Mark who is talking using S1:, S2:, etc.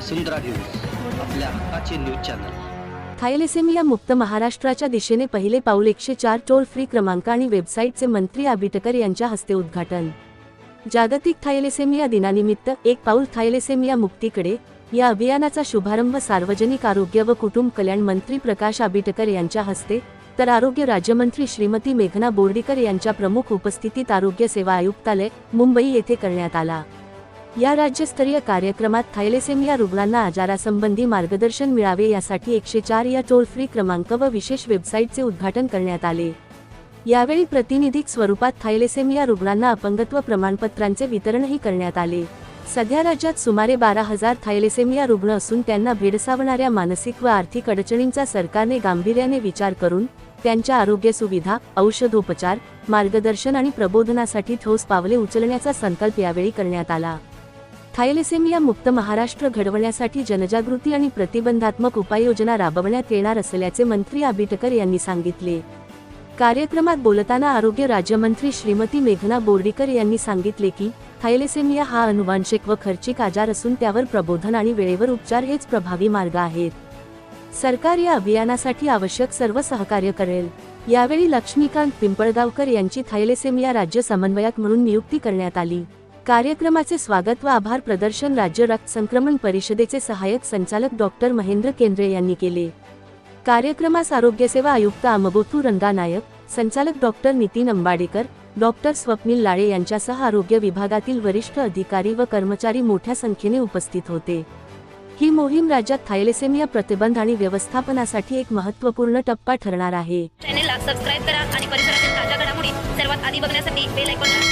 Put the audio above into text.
S1: वसुंधरा news आपल्या हक्काचे news channel.
S2: थायलेसेमिया मुक्त महाराष्ट्राच्या दिशेने पहिले पाऊल एकशे चार टोल फ्री क्रमांक आणि वेबसाईटचे मंत्री आबिटकर यांच्या हस्ते उद्घाटन. जागतिक थायलेसेमिया दिनानिमित्त एक पाऊल थायलेसेमिया मुक्तीकडे या अभियानाचा शुभारंभ सार्वजनिक आरोग्य व कुटुंब कल्याण मंत्री प्रकाश आबिटकर यांच्या हस्ते तर आरोग्य राज्यमंत्री श्रीमती मेघना बोर्डीकर यांच्या प्रमुख उपस्थितीत आरोग्य सेवा आयुक्तालय मुंबई येथे करण्यात आला. या राज्यस्तरीय कार्यक्रमात थायलेसेमिया रुग्णांना आजारासंबंधी मार्गदर्शन मिळावे यासाठी एकशे चार या टोल फ्री क्रमांक व विशेष वेबसाईटचे उद्घाटन करण्यात आले. यावेळी प्रतिनिधिक स्वरूपात थायलेसेमिया रुग्णांना अपंगत्व प्रमाणपत्रांचे वितरणही करण्यात आले. सध्या राज्यात सुमारे बारा हजार थायलेसेमिया रुग्ण असून त्यांना भेडसावणाऱ्या मानसिक व आर्थिक अडचणींचा सरकारने गांभीर्याने विचार करून त्यांच्या आरोग्य सुविधा औषधोपचार मार्गदर्शन आणि प्रबोधनासाठी ठोस पावले उचलण्याचा संकल्प यावेळी करण्यात आला. थायलेसेमिया मुक्त महाराष्ट्र घडवण्यासाठी जनजागृती आणि प्रतिबंधात्मक उपाययोजना राबवण्यात येणार असल्याचे मंत्री आबिटकर यांनी सांगितले. कार्यक्रमात बोलताना आरोग्य राज्यमंत्री श्रीमती मेघना बोर्डीकर यांनी सांगितले की थायलेसेमिया हा अनुवांशिक व खर्चिक आजार असून त्यावर प्रबोधन आणि वेळेवर उपचार हेच प्रभावी मार्ग आहेत. सरकार या अभियानासाठी आवश्यक सर्व सहकार्य करेल. यावेळी लक्ष्मीकांत पिंपळगावकर यांची थायलेसेमिया राज्य समन्वयक म्हणून नियुक्ती करण्यात आली. कार्यक्रमाचे स्वागत व आभार प्रदर्शन राज्य रक्त संक्रमण परिषदेचे सहाय्यक संचालक डॉक्टर महेंद्र केंद्रे यांनी केले. कार्यक्रमास आरोग्यसेवा आयुक्त आमबोथू रंगानायक संचालक डॉक्टर नितीन अंबाडेकर डॉक्टर स्वप्नील लाळे यांच्यासह आरोग्य विभागातील वरिष्ठ अधिकारी व कर्मचारी मोठ्या संख्येने उपस्थित होते. ही मोहीम राज्यात थायलेसेमिया प्रतिबंध आणि व्यवस्थापनासाठी एक महत्त्वपूर्ण टप्पा ठरणार आहे.
S3: चॅनेलला सबस्क्राईब करा आणि परिसरातील ताज्या घडामोडी सर्वात आधी बघण्यासाठी बेल आयकॉनला